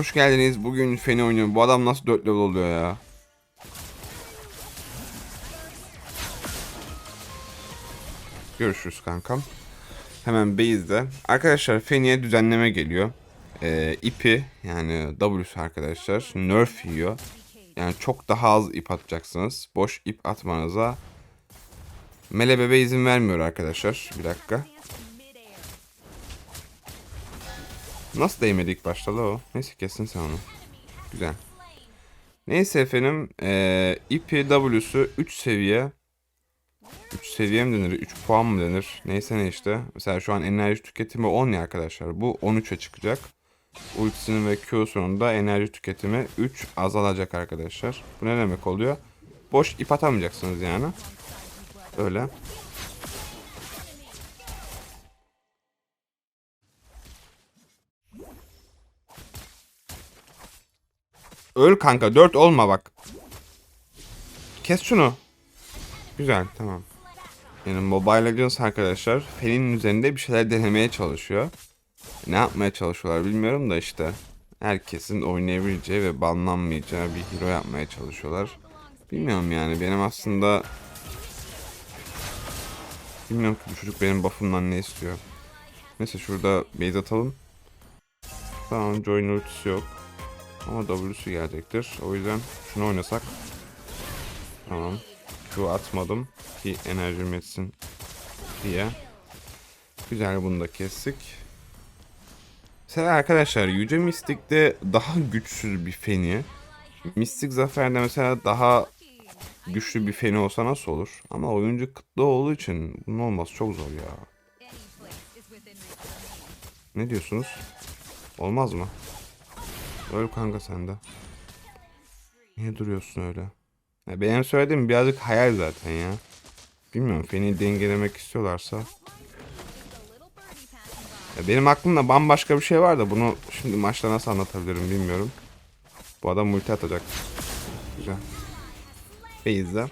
Hoş geldiniz. Bugün Feni oynuyorum. Bu adam nasıl 4 level oluyor ya? Görüşürüz kankam. Hemen base'de. Arkadaşlar Feni'ye düzenleme geliyor. Ee, ipi yani W'su arkadaşlar nerf yiyor. Yani çok daha az ip atacaksınız. Boş ip atmanıza Melebebe izin vermiyor arkadaşlar. Bir dakika. Nasıl değmedi ilk başta la o? Neyse kesin sen onu. Güzel. Neyse efendim. Ee, ipi W'su 3 seviye. 3 seviye mi denir? 3 puan mı denir? Neyse ne işte. Mesela şu an enerji tüketimi 10 ya arkadaşlar. Bu 13'e çıkacak. Ultisinin ve Q'sunun da enerji tüketimi 3 azalacak arkadaşlar. Bu ne demek oluyor? Boş ip atamayacaksınız yani. Öyle. Öl kanka 4 olma bak. Kes şunu. Güzel tamam. Yani Mobile Legends arkadaşlar Fen'in üzerinde bir şeyler denemeye çalışıyor. Ne yapmaya çalışıyorlar bilmiyorum da işte. Herkesin oynayabileceği ve banlanmayacağı bir hero yapmaya çalışıyorlar. Bilmiyorum yani benim aslında Bilmiyorum ki bu çocuk benim buff'ımdan ne istiyor. Neyse şurada base atalım. Tamam join ultisi yok. Ama W'su gelecektir. O yüzden şunu oynasak. Tamam. Q atmadım ki enerjim yetsin diye. Güzel bunu da kestik. Mesela arkadaşlar Yüce Mystic'te daha güçsüz bir feni. Mystic Zafer'de mesela daha güçlü bir feni olsa nasıl olur? Ama oyuncu kıtlı olduğu için bunun olması çok zor ya. Ne diyorsunuz? Olmaz mı? Öl kanka sen de. Niye duruyorsun öyle? Ya benim söylediğim birazcık hayal zaten ya. Bilmiyorum Feni dengelemek istiyorlarsa. Ya benim aklımda bambaşka bir şey var da bunu şimdi maçta nasıl anlatabilirim bilmiyorum. Bu adam multi atacak. Güzel. Base'de.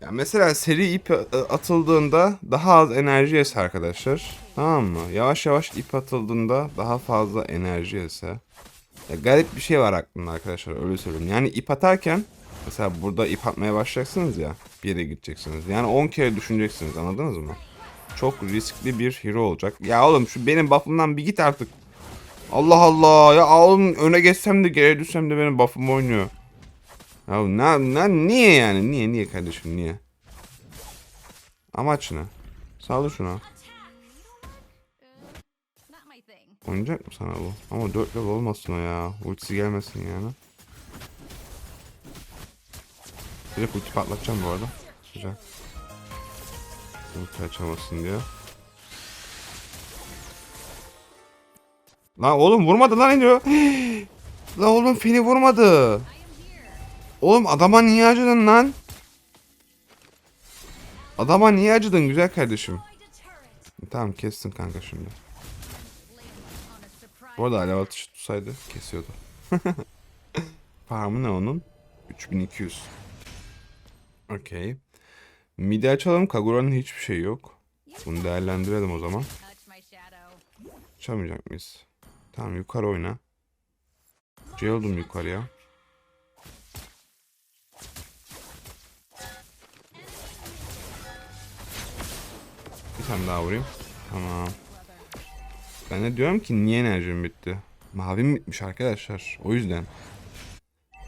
Ya mesela seri ip atıldığında daha az enerji yese arkadaşlar. Tamam mı? Yavaş yavaş ip atıldığında daha fazla enerji yese. Ya garip bir şey var aklımda arkadaşlar öyle söyleyeyim. Yani ip atarken mesela burada ip atmaya başlayacaksınız ya bir yere gideceksiniz. Yani 10 kere düşüneceksiniz anladınız mı? Çok riskli bir hero olacak. Ya oğlum şu benim buff'ımdan bir git artık. Allah Allah ya oğlum öne geçsem de geri düşsem de benim buff'ım oynuyor. Ya ne, ne, niye yani? Niye niye kardeşim niye? Amaç ne? Sağlı şuna. Oynayacak mı sana bu? Ama 4 level olmasın o ya. Ultisi gelmesin yani. Direkt ulti patlatacağım bu arada. Güzel. Ulti açamasın diye. Lan oğlum vurmadı lan iniyor. lan oğlum Feni vurmadı. Oğlum adama niye acıdın lan? Adama niye acıdın güzel kardeşim? Tamam kestin kanka şimdi. Bu arada alev atışı tutsaydı kesiyordu. Farmı ne onun? 3200. Okey. Midi açalım. Kagura'nın hiçbir şey yok. Bunu değerlendirelim o zaman. Açamayacak mıyız? Tamam yukarı oyna. C oldum yukarıya. Bir tane daha vurayım. Tamam. Ben de diyorum ki niye enerjim bitti? Mavim bitmiş arkadaşlar. O yüzden.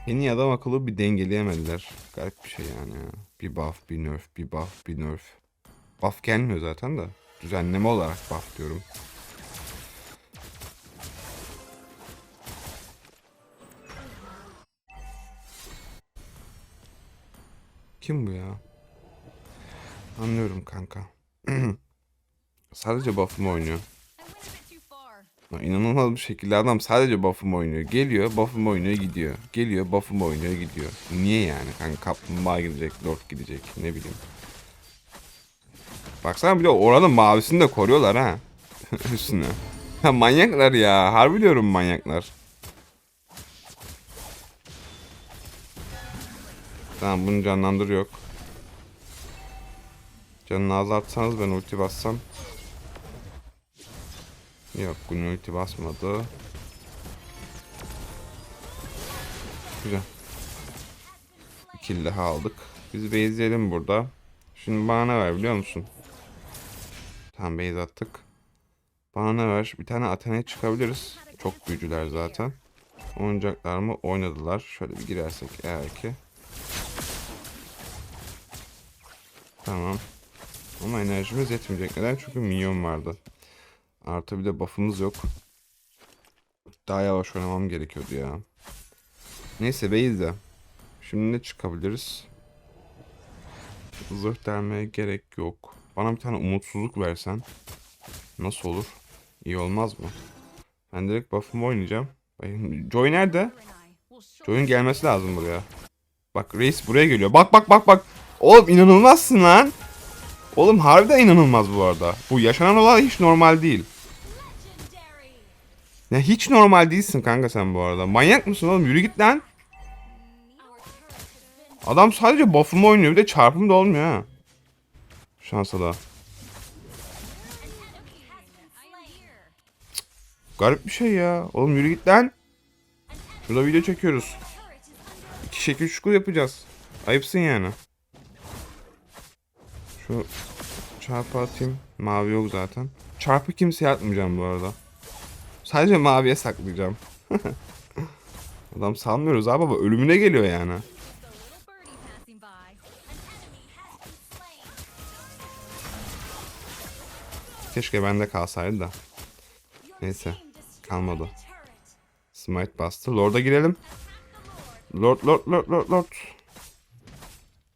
Yeni adam akıllı bir dengeleyemediler. Garip bir şey yani ya. Bir buff, bir nerf, bir buff, bir nerf. Buff gelmiyor zaten de. Düzenleme olarak buff diyorum. Kim bu ya? Anlıyorum kanka. Sadece buff'ımı oynuyor. Ya İnanılmaz bir şekilde adam sadece buff'ımı oynuyor. Geliyor buff'ımı oynuyor gidiyor. Geliyor buff'ımı oynuyor gidiyor. Niye yani kanka kaplumbağa gidecek, lord gidecek ne bileyim. Baksana bir de oranın mavisini de koruyorlar ha. Üstüne. Ha manyaklar ya. Harbi diyorum manyaklar. Tamam bunu canlandır yok. Canını azaltsanız ben ulti bassam. Yok bunu ulti basmadı. Güzel. Kill daha aldık. Biz base'leyelim burada. Şimdi bana ne ver biliyor musun? Tamam base attık. Bana ne ver? Bir tane Athena'ya çıkabiliriz. Çok büyücüler zaten. Oynayacaklar mı? Oynadılar. Şöyle bir girersek eğer ki. Tamam. Ama enerjimiz yetmeyecek. Neden? Çünkü minyon vardı. Artı bir de buff'ımız yok. Daha yavaş oynamam gerekiyordu ya. Neyse base'de. Şimdi ne çıkabiliriz? Zırh delmeye gerek yok. Bana bir tane umutsuzluk versen. Nasıl olur? İyi olmaz mı? Ben direkt buff'ımı oynayacağım. Joy nerede? Joy'un gelmesi lazım buraya. Bak reis buraya geliyor. Bak bak bak bak. Oğlum inanılmazsın lan. Oğlum harbiden inanılmaz bu arada. Bu yaşanan olay hiç normal değil. Ya hiç normal değilsin kanka sen bu arada. Manyak mısın oğlum? Yürü git lan. Adam sadece buff'ımı oynuyor. Bir de çarpım da olmuyor ha. Şansa da. Garip bir şey ya. Oğlum yürü git lan. Şurada video çekiyoruz. İki şekil şukul yapacağız. Ayıpsın yani. Şu çarpı atayım. Mavi yok zaten. Çarpı kimseye atmayacağım bu arada. Sadece maviye saklayacağım. Adam salmıyoruz abi baba ölümüne geliyor yani. Keşke bende kalsaydı da. Neyse kalmadı. Smite bastı. Lord'a girelim. Lord Lord Lord Lord Lord.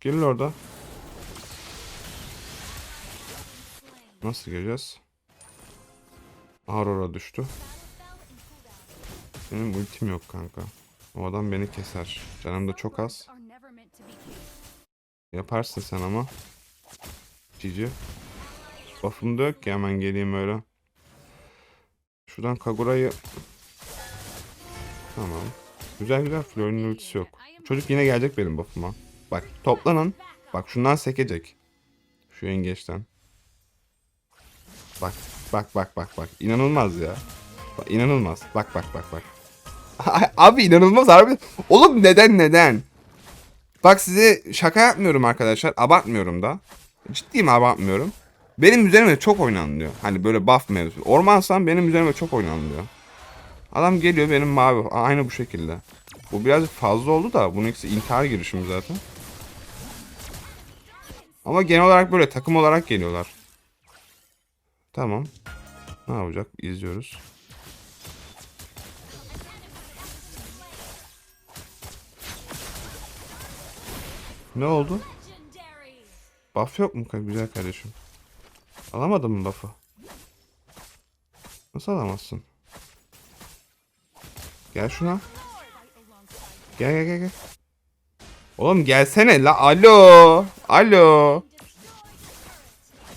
Gir Lord'a. Nasıl gireceğiz? Aurora düştü. Benim ultim yok kanka. O adam beni keser. Canım da çok az. Yaparsın sen ama. Cici. Buff'um da yok ki hemen geleyim öyle. Şuradan Kagura'yı... Tamam. Güzel güzel Flor'un ultisi yok. Çocuk yine gelecek benim buff'uma. Bak toplanın. Bak şundan sekecek. Şu yengeçten. Bak bak bak bak bak. İnanılmaz ya. Bak, inanılmaz. Bak bak bak bak. Abi inanılmaz harbi. Oğlum neden neden? Bak size şaka yapmıyorum arkadaşlar. Abartmıyorum da. Ciddiyim abartmıyorum. Benim üzerime çok oynanılıyor. Hani böyle buff mevzusu. Ormansam benim üzerime çok oynanılıyor. Adam geliyor benim mavi. Aynı bu şekilde. Bu biraz fazla oldu da. Bunun ikisi intihar girişimi zaten. Ama genel olarak böyle takım olarak geliyorlar. Tamam. Ne yapacak? İzliyoruz. Ne oldu? Buff yok mu güzel kardeşim? Alamadın mı buff'ı? Nasıl alamazsın? Gel şuna. Gel gel gel gel. Oğlum gelsene la. Alo. Alo.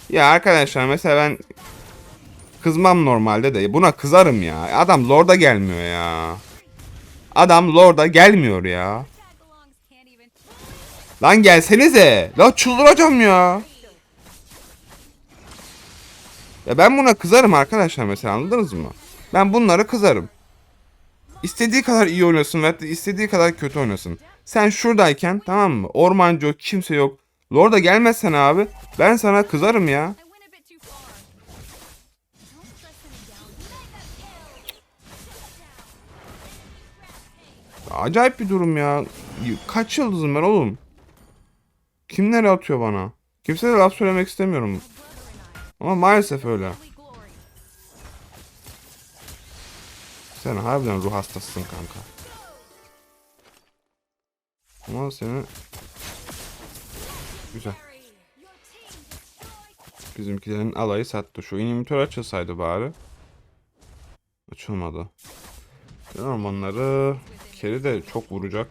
Ya arkadaşlar mesela ben kızmam normalde de buna kızarım ya. Adam Lord'a gelmiyor ya. Adam Lord'a gelmiyor ya. Lan gelsenize. La çıldıracağım ya. Ya ben buna kızarım arkadaşlar mesela anladınız mı? Ben bunlara kızarım. İstediği kadar iyi oynasın ve istediği kadar kötü oynasın. Sen şuradayken tamam mı? Ormancı yok, kimse yok. Lord'a gelmezsen abi ben sana kızarım ya. Acayip bir durum ya. Kaç yıldızım ben oğlum? Kimler atıyor bana? Kimse de laf söylemek istemiyorum. Ama maalesef öyle. Sen harbiden ruh hastasısın kanka. Ama seni... Güzel. Bizimkilerin alayı sattı. Şu inhibitor açılsaydı bari. Açılmadı. Ormanları Keri de çok vuracak.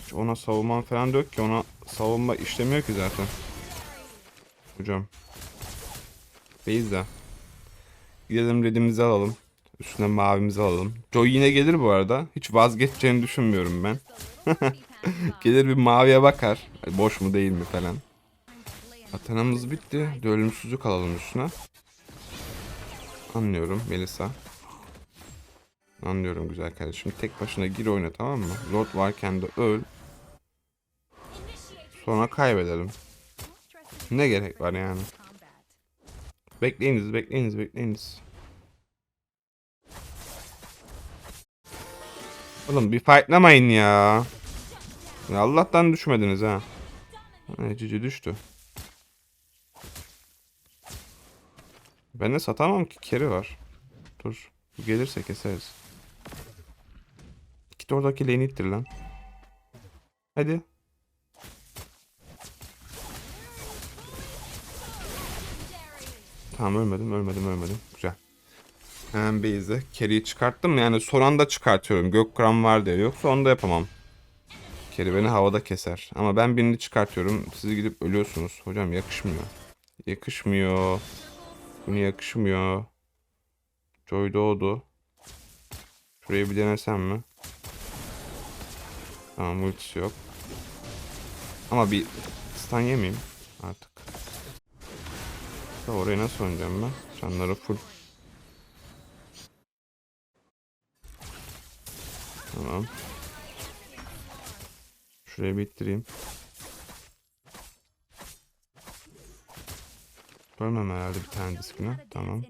Hiç ona savunman falan yok ki. Ona savunma işlemiyor ki zaten. Hocam. Beyza. Gidelim redimizi alalım. Üstüne mavimizi alalım. Joy yine gelir bu arada. Hiç vazgeçeceğini düşünmüyorum ben. gelir bir maviye bakar. Boş mu değil mi falan. Atanamız bitti. Bir de ölümsüzlük alalım üstüne. Anlıyorum Melisa. Anlıyorum güzel kardeşim. Tek başına gir oyna tamam mı? Lord varken de öl. Sonra kaybedelim. Ne gerek var yani? Bekleyiniz, bekleyiniz, bekleyiniz. Oğlum bir fightlamayın ya. ya Allah'tan düşmediniz ha. Ha, Cici düştü. Ben de satamam ki. Keri var. Dur. Gelirse keseriz. Git oradaki lane'i ittir lan. Hadi. Tamam ölmedim ölmedim ölmedim. Güzel. Hemen base'e carry'i çıkarttım. Yani son anda çıkartıyorum. Gökkıran var diye. Yoksa onu da yapamam. Carry beni havada keser. Ama ben birini çıkartıyorum. Siz gidip ölüyorsunuz. Hocam yakışmıyor. Yakışmıyor. Bunu yakışmıyor. Joy doğdu. Şurayı bir denesem mi? Tamam ultisi yok. Ama bir stun yemeyeyim artık. Da oraya nasıl oynayacağım ben? Canları full. Tamam. Şurayı bitireyim. Görmem herhalde bir tane diskini. Tamam.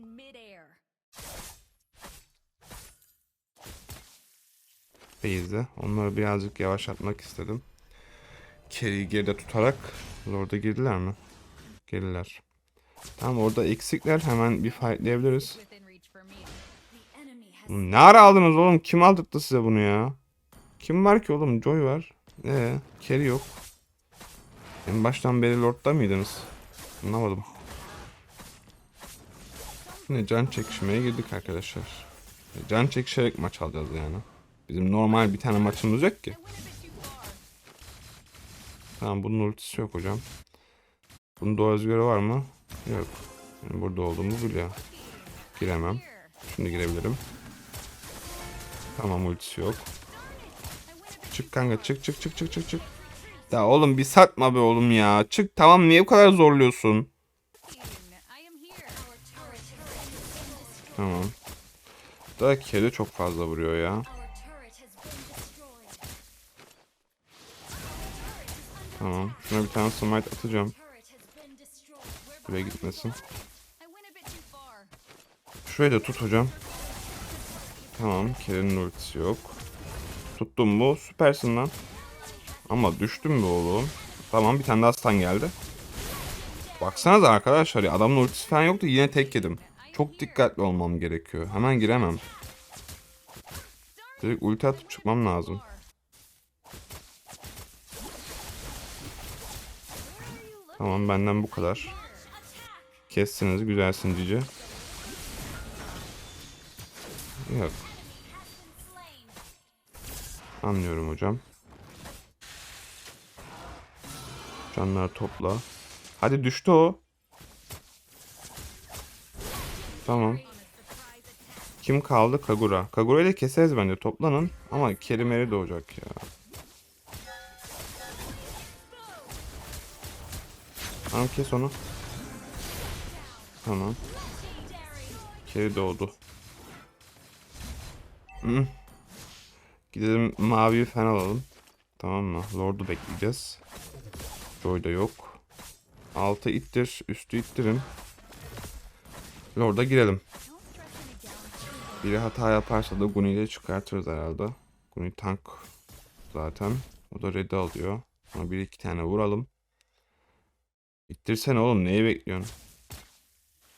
Base'de. Onları birazcık yavaşlatmak istedim. Carry'i geride tutarak. Orada girdiler mi? Girdiler. Tamam orada eksikler. Hemen bir fightlayabiliriz. Ne ara aldınız oğlum? Kim aldırttı size bunu ya? Kim var ki oğlum? Joy var. Ee, Carry yok. En baştan beri Lord'da mıydınız? Anlamadım. Yine can çekişmeye girdik arkadaşlar. Can çekişerek maç alacağız yani. Bizim normal bir tane maçımız yok ki. Tamam bunun ultisi yok hocam. Bunun doğru özgürü var mı? Yok. Burada olduğumu biliyor. Giremem. Şimdi girebilirim. Tamam ultisi yok. Çık kanka çık çık çık çık çık çık. Ya oğlum bir satma be oğlum ya. Çık tamam niye bu kadar zorluyorsun? Tamam. Daha kedi çok fazla vuruyor ya. Tamam. Şuna bir tane smite atacağım. Buraya gitmesin. Şurayı da tut hocam. Tamam. Kerinin ultisi yok. Tuttum mu? Süpersin lan. Ama düştüm be oğlum. Tamam bir tane daha stun geldi. Baksanıza arkadaşlar ya adamın ultisi falan yoktu yine tek yedim. Çok dikkatli olmam gerekiyor. Hemen giremem. Direkt ulti atıp çıkmam lazım. Tamam benden bu kadar. Kessiniz güzelsin cici. Yok. Anlıyorum hocam. Canlar topla. Hadi düştü o. Tamam. Kim kaldı? Kagura. Kagura ile keseriz bence. Toplanın. Ama Kerimeri doğacak ya. Tamam kes onu. Tamam. Keri doğdu. Hı. Gidelim mavi fen alalım. Tamam mı? Lord'u bekleyeceğiz. Joy da yok. Altı ittir. Üstü ittirin. Lord'a girelim. Biri hata yaparsa da Guni'yi çıkartırız herhalde. Guni tank zaten. O da red'i alıyor. Ama bir iki tane vuralım. İttirsene oğlum neyi bekliyorsun?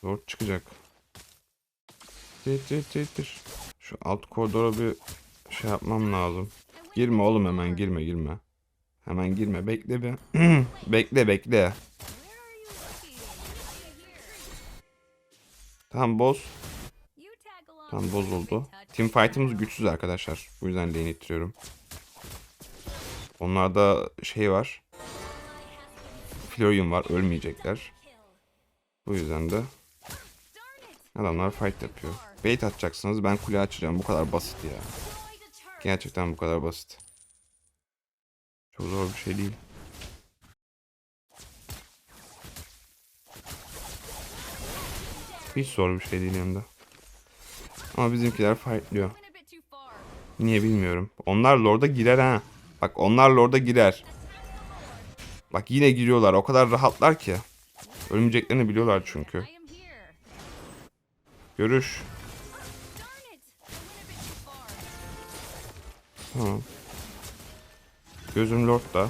Lord çıkacak. İttir. Şu alt koridora bir şey yapmam lazım. Girme oğlum hemen girme girme. Hemen girme bekle bir. bekle bekle. Tamam boz. Tamam bozuldu. Team fight'ımız güçsüz arkadaşlar. Bu yüzden lane ittiriyorum. Onlarda şey var. Florian var. Ölmeyecekler. Bu yüzden de adamlar fight yapıyor. Bait atacaksınız. Ben kule açacağım. Bu kadar basit ya. Gerçekten bu kadar basit. Çok zor bir şey değil. Hiç zor bir şey değil yanında. Ama bizimkiler fightlıyor. Niye bilmiyorum. Onlar lorda girer ha. Bak onlar lorda girer. Bak yine giriyorlar. O kadar rahatlar ki. Ölmeyeceklerini biliyorlar çünkü. Görüş. Tamam. Gözüm lordda.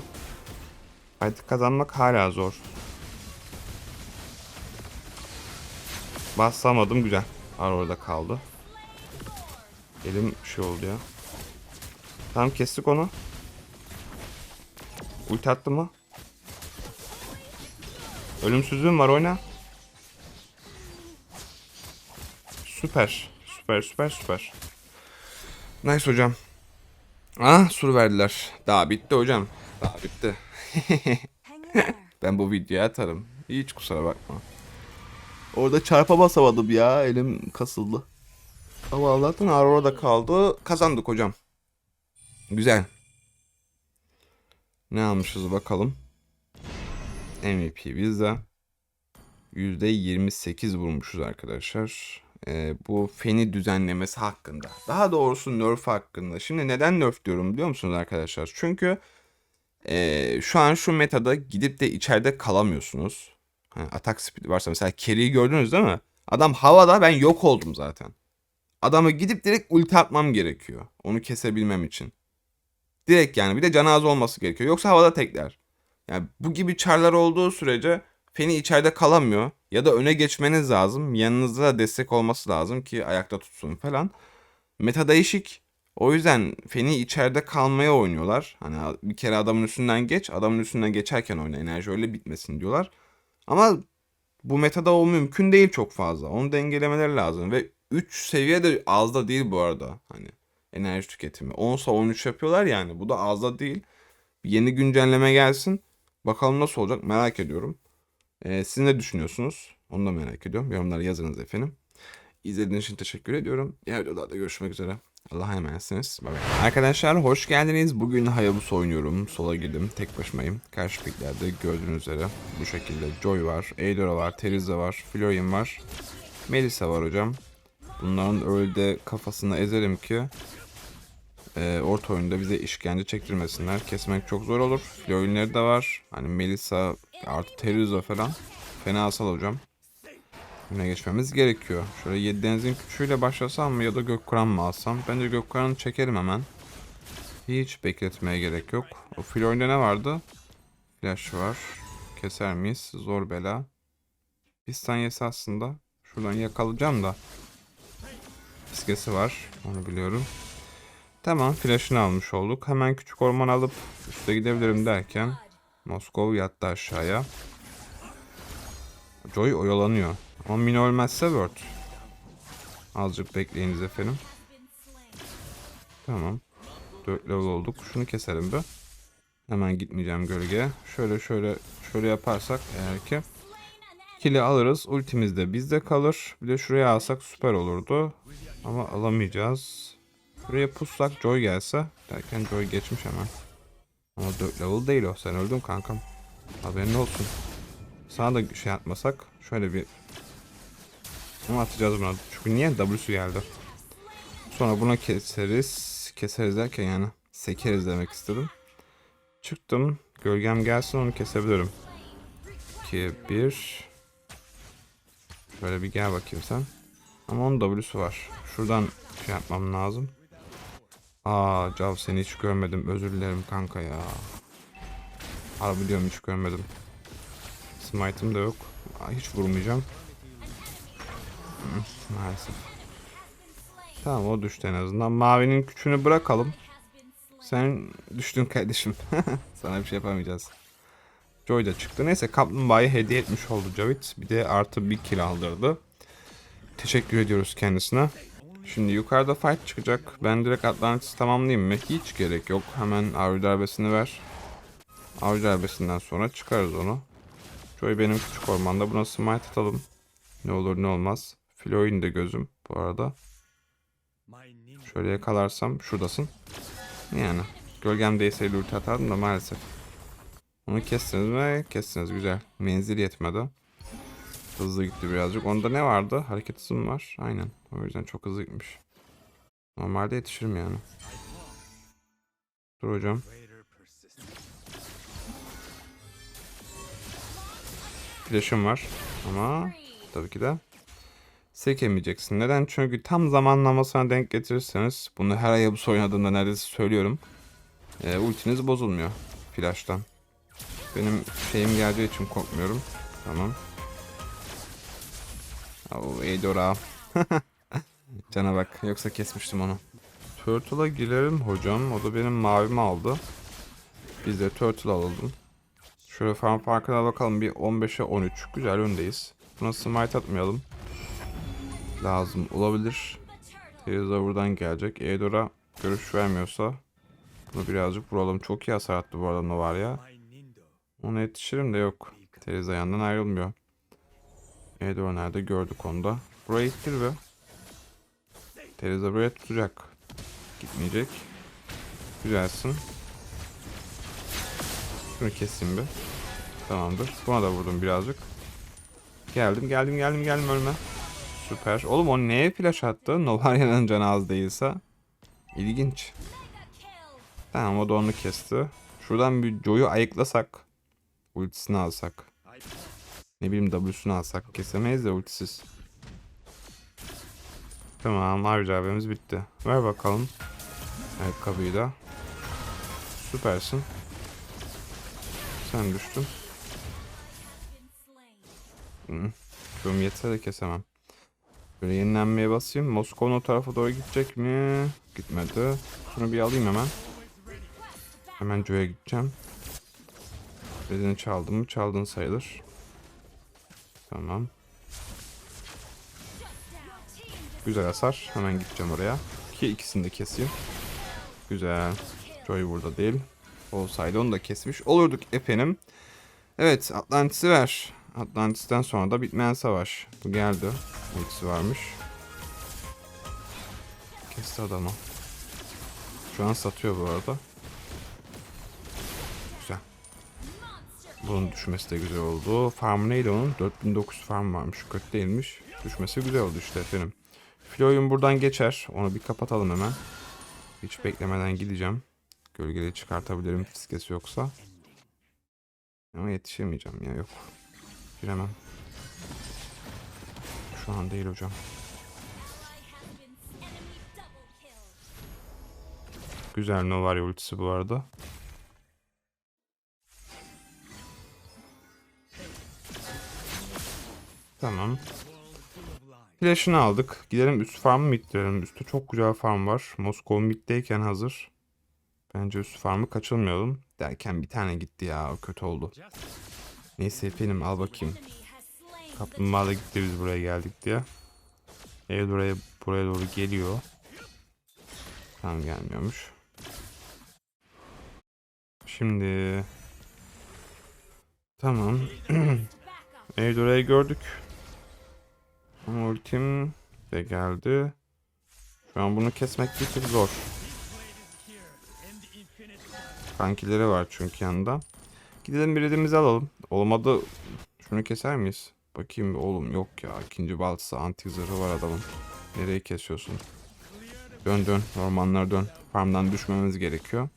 Fight kazanmak hala zor. Bassamadım güzel. Ar orada kaldı. Elim şey oldu ya. Tamam kestik onu. Ulti attı mı? Ölümsüzlüğüm var oyna. Süper. Süper süper süper. Nice hocam. Ah sur verdiler. Daha bitti hocam. Daha bitti. Ben bu videoya atarım. Hiç kusura bakma. Orada çarpa basamadım ya. Elim kasıldı. Ama Allah'tan Aurora kaldı. Kazandık hocam. Güzel. Ne almışız bakalım. MVP bizde. %28 vurmuşuz arkadaşlar. Ee, bu feni düzenlemesi hakkında. Daha doğrusu nerf hakkında. Şimdi neden nerf diyorum biliyor musunuz arkadaşlar? Çünkü ee, şu an şu metada gidip de içeride kalamıyorsunuz. Hani atak speed varsa mesela Kerry'i gördünüz değil mi? Adam havada ben yok oldum zaten. Adamı gidip direkt ulti atmam gerekiyor. Onu kesebilmem için. Direkt yani bir de canı az olması gerekiyor. Yoksa havada tekler. Yani bu gibi çarlar olduğu sürece Feni içeride kalamıyor. Ya da öne geçmeniz lazım. Yanınızda da destek olması lazım ki ayakta tutsun falan. Meta değişik. O yüzden Feni içeride kalmaya oynuyorlar. Hani bir kere adamın üstünden geç. Adamın üstünden geçerken oyna. Enerji öyle bitmesin diyorlar. Ama bu metada o mümkün değil çok fazla. Onu dengelemeleri lazım. Ve 3 seviye de az da değil bu arada. Hani enerji tüketimi. 10'sa 13 yapıyorlar yani. Bu da az da değil. Bir yeni güncelleme gelsin. Bakalım nasıl olacak merak ediyorum. Ee, siz ne düşünüyorsunuz? Onu da merak ediyorum. Yorumlara yazınız efendim. İzlediğiniz için teşekkür ediyorum. Diğer videolarda görüşmek üzere. Allah'a emanetsiniz. Bye bye. Arkadaşlar hoş geldiniz. Bugün Hayabusa oynuyorum. Sola girdim. Tek başımayım. Karşı piklerde gördüğünüz üzere bu şekilde Joy var, Eidora var, Teriza var, Florian var. Melissa var hocam. Bunların öyle de kafasını ezerim ki e, orta oyunda bize işkence çektirmesinler. Kesmek çok zor olur. Florian'leri de var. Hani Melissa artı Teriza falan. Fena asal hocam. Öne geçmemiz gerekiyor. Şöyle 7 denizin küçüğüyle başlasam mı ya da Gökkuran mı alsam? Bence Gökkuran'ı çekelim hemen. Hiç bekletmeye gerek yok. O Flor'da ne vardı? Flash var. Keser miyiz? Zor bela. Pistan yesi aslında. Şuradan yakalayacağım da. Fiskesi var. Onu biliyorum. Tamam flash'ını almış olduk. Hemen küçük orman alıp üste gidebilirim derken Moskov yattı aşağıya. Joy oyalanıyor. Ama Mini ölmezse Word. Azıcık bekleyiniz efendim. Tamam. 4 level olduk. Şunu keselim bir. Hemen gitmeyeceğim gölgeye. Şöyle şöyle şöyle yaparsak eğer ki kili alırız. Ultimiz de bizde kalır. Bir de şuraya alsak süper olurdu. Ama alamayacağız. Buraya pussak Joy gelse. Derken Joy geçmiş hemen. Ama 4 level değil o. Sen öldün kankam. Haberin olsun. Sana da şey atmasak. Şöyle bir ama atacağız buna. Çünkü niye W'su geldi. Sonra buna keseriz. Keseriz derken yani sekeriz demek istedim. Çıktım. Gölgem gelsin onu kesebilirim. 2, 1. Şöyle bir gel bakayım sen. Ama onun W'su var. Şuradan şey yapmam lazım. Aa Cav seni hiç görmedim. Özür dilerim kanka ya. Harbi diyorum hiç görmedim. Smite'ım da yok. Aa, hiç vurmayacağım. Maalesef. Tamam o düştü en azından. Mavinin küçüğünü bırakalım. Sen düştün kardeşim. Sana bir şey yapamayacağız. Joy da çıktı. Neyse kaplumbağayı hediye etmiş oldu Javit. Bir de artı bir kill aldırdı. Teşekkür ediyoruz kendisine. Şimdi yukarıda fight çıkacak. Ben direkt Atlantis tamamlayayım mı? Hiç gerek yok. Hemen avcı darbesini ver. Avcı darbesinden sonra çıkarız onu. Joy benim küçük ormanda. Buna smite atalım. Ne olur ne olmaz. Floy'un de gözüm bu arada. Şöyle yakalarsam şuradasın. Yani gölgem değseydi ulti atardım da maalesef. Onu kestiniz mi? Kestiniz güzel. Menzil yetmedi. Hızlı gitti birazcık. Onda ne vardı? Hareket hızı mı var? Aynen. O yüzden çok hızlı gitmiş. Normalde yetişirim yani. Dur hocam. Flash'ım var ama tabii ki de sekemeyeceksin. Neden? Çünkü tam zamanlamasına denk getirirseniz bunu her Hayabusa oynadığımda neredeyse söylüyorum. E, ultiniz bozulmuyor flash'tan. Benim şeyim geleceği için korkmuyorum. Tamam. Oo, Eidora. Cana bak. Yoksa kesmiştim onu. Turtle'a girelim hocam. O da benim mavimi aldı. Biz de Turtle alalım. Şöyle farm farkına bakalım. Bir 15'e 13. Güzel öndeyiz. Buna smite atmayalım. Lazım olabilir. Teyze buradan gelecek. Eidora görüş vermiyorsa bunu birazcık vuralım. Çok iyi hasar attı bu arada var ya. Ona yetişirim de yok. Teyze yandan ayrılmıyor. Eidora nerede gördük onu da. Buraya ittir be. Teresa buraya tutacak. Gitmeyecek. Güzelsin. Şunu keseyim bir. Tamamdır. Buna da vurdum birazcık. Geldim geldim geldim geldim ölme. Süper. Oğlum o neye flash attı? Novaria'nın canı az değilse. İlginç. Tamam o da onu kesti. Şuradan bir Joe'yu ayıklasak. Ultisini alsak. Ne bileyim W'sunu alsak. Kesemeyiz de ultisiz. Tamam harcı abimiz bitti. Ver bakalım. Ayakkabıyı da. Süpersin. Sen düştün. Şurum yetse de kesemem. Böyle yenilenmeye basayım. Moskova o tarafa doğru gidecek mi? Gitmedi. Şunu bir alayım hemen. Hemen Joe'ya gideceğim. Redini çaldım mı? Çaldın sayılır. Tamam. Güzel hasar. Hemen gideceğim oraya. Ki ikisini de keseyim. Güzel. Joy burada değil. Olsaydı onu da kesmiş olurduk efendim. Evet Atlantis'i ver. Atlantis'ten sonra da bitmeyen savaş. Bu geldi. Ultisi varmış. Kesti adamı. Şu an satıyor bu arada. Bunun düşmesi de güzel oldu. Farm neydi onun? 4900 farm varmış. Kötü değilmiş. Düşmesi güzel oldu işte efendim. Floy'un buradan geçer. Onu bir kapatalım hemen. Hiç beklemeden gideceğim. Gölgeleri çıkartabilirim fiskesi yoksa. Ama yetişemeyeceğim ya yok. Giremem. Şu an değil hocam. Güzel Novaria ultisi bu arada. Tamam. Flash'ını aldık. Gidelim üst farmı mı ittirelim? Üstte çok güzel farm var. Moskova middeyken hazır. Bence üst farmı kaçırmayalım. Derken bir tane gitti ya. O kötü oldu. Neyse efendim al bakayım. Kaplumbağa da gitti biz buraya geldik diye. Ev buraya, buraya doğru geliyor. Tamam gelmiyormuş. Şimdi... Tamam. Ev orayı gördük. Ultim de geldi. Şu an bunu kesmek bir tık zor. Kankileri var çünkü yanında. Gidelim bir redimizi alalım. Olmadı şunu keser miyiz? Bakayım oğlum yok ya. ikinci baltası anti zırhı var adamın. Nereye kesiyorsun? Dön dön. Ormanlara dön. Farmdan düşmemiz gerekiyor.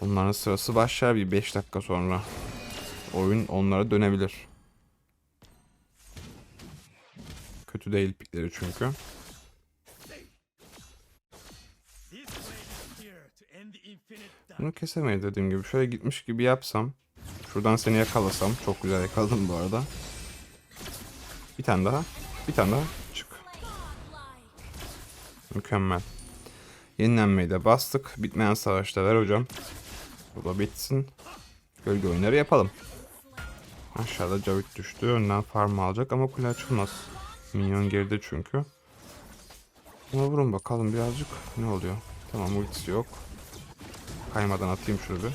Onların sırası başlar bir 5 dakika sonra. Oyun onlara dönebilir. Kötü değil pikleri çünkü. Bunu kesemeyiz dediğim gibi. Şöyle gitmiş gibi yapsam. Şuradan seni yakalasam. Çok güzel yakaladım bu arada. Bir tane daha. Bir tane daha. Çık. Mükemmel. Yenilenmeyi de bastık. Bitmeyen savaşta ver hocam. Bu da bitsin. Gölge oyunları yapalım. Aşağıda Cavit düştü. Önden farm alacak ama kule açılmaz. Minyon geride çünkü. Buna vurun bakalım birazcık. Ne oluyor? Tamam ultisi yok. Kaymadan atayım şunu bir.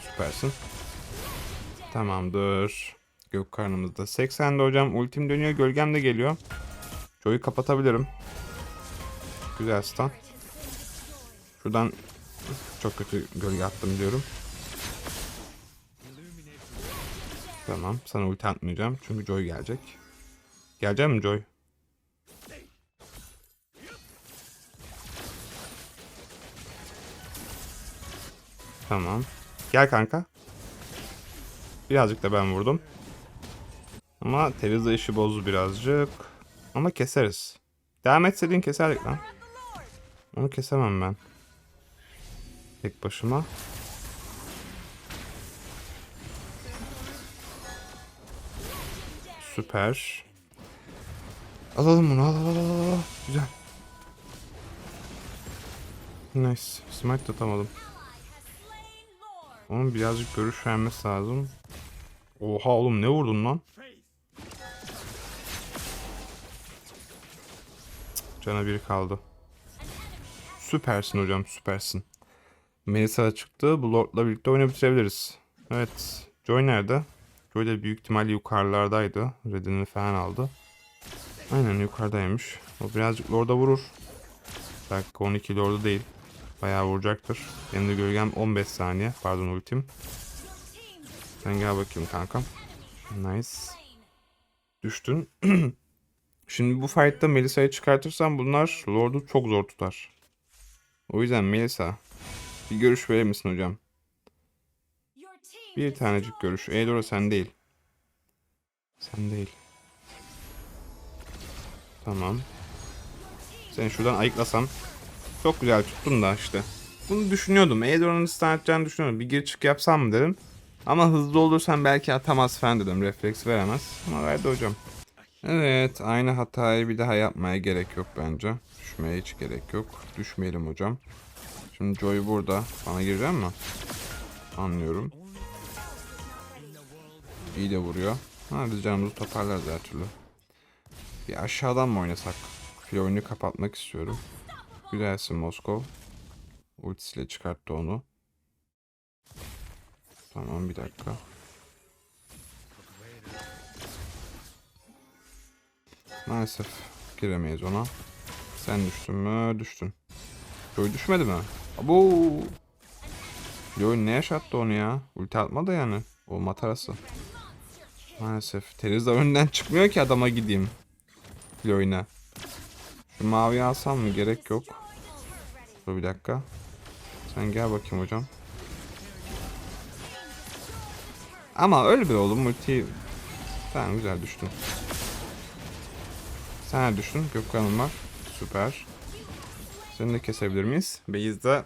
Süpersin. Tamamdır. Gök karnımızda 80'de hocam. Ultim dönüyor. Gölgem de geliyor. Joy'u kapatabilirim. Güzel stun. Şuradan çok kötü gölge attım diyorum. Tamam. Sana ulti atmayacağım. Çünkü Joy gelecek. Gelecek mi Joy? Tamam. Gel kanka. Birazcık da ben vurdum. Ama Teriza işi bozdu birazcık. Ama keseriz. Devam etseydin keserdik lan. Onu kesemem ben. Tek başıma. Süper. Alalım bunu al al al al, al. Güzel. Nice. Smite atamadım. Onun birazcık görüş vermesi lazım. Oha oğlum ne vurdun lan? Cana biri kaldı. Süpersin hocam süpersin. Melisa çıktı. Bu Lord'la birlikte oyunu. Evet. Joy nerede? Joy da büyük ihtimalle yukarılardaydı. Red'ini falan aldı. Aynen yukarıdaymış. O birazcık Lord'a vurur. Dakika 12 Lord'u değil. Bayağı vuracaktır. Benim de gölgem 15 saniye. Pardon ultim. Sen gel bakayım kankam. Nice. Düştün. Şimdi bu fight'ta Melisa'yı çıkartırsam bunlar Lord'u çok zor tutar. O yüzden Melisa bir görüş verir misin hocam? Bir tanecik görüş. Eidora sen değil. Sen değil. Tamam. Seni şuradan ayıklasam. Çok güzel tuttun da işte. Bunu düşünüyordum. Eidora'nın stun atacağını düşünüyordum. Bir gir çık yapsam mı dedim. Ama hızlı olursan belki atamaz falan dedim. Refleks veremez. Ama verdi hocam. Evet. Aynı hatayı bir daha yapmaya gerek yok bence. Düşmeye hiç gerek yok. Düşmeyelim hocam. Şimdi Joy burada. Bana girecek mi? Anlıyorum. İyi de vuruyor. Ha biz canımızı toparlarız her türlü. Bir aşağıdan mı oynasak? Fil oyunu kapatmak istiyorum. Güzelsin Moskov. Ultisiyle çıkarttı onu. Tamam bir dakika. Maalesef giremeyiz ona. Sen düştün mü? Düştün. Joy düşmedi mi? Abo! Joy ne yaşattı onu ya? Ulti atmadı yani. O matarası. Maalesef. Teriz de önden çıkmıyor ki adama gideyim. Floyna. Şu mavi alsam mı? Gerek yok. Dur bir dakika. Sen gel bakayım hocam. Ama öyle bir oğlum multi. Tamam güzel düştün. Sen düştün. Gökhan'ın var. Süper. Seni de kesebilir miyiz? Beyiz'de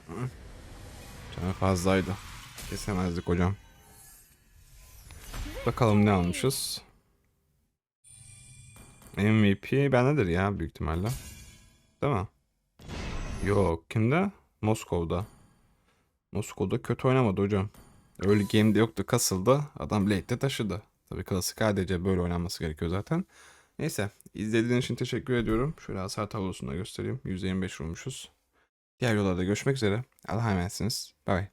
canı fazlaydı. Kesemezdik hocam. Bakalım ne almışız. MVP bendedir ya büyük ihtimalle. Değil mi? Yok kimde? Moskov'da. Moskov'da kötü oynamadı hocam. Early game'de yoktu kasıldı. Adam late'de taşıdı. Tabii klasik ADC böyle oynanması gerekiyor zaten. Neyse izlediğiniz için teşekkür ediyorum. Şöyle hasar tablosunu da göstereyim. %25 vurmuşuz. Diğer yollarda görüşmek üzere. Allah'a emanetsiniz. Bye.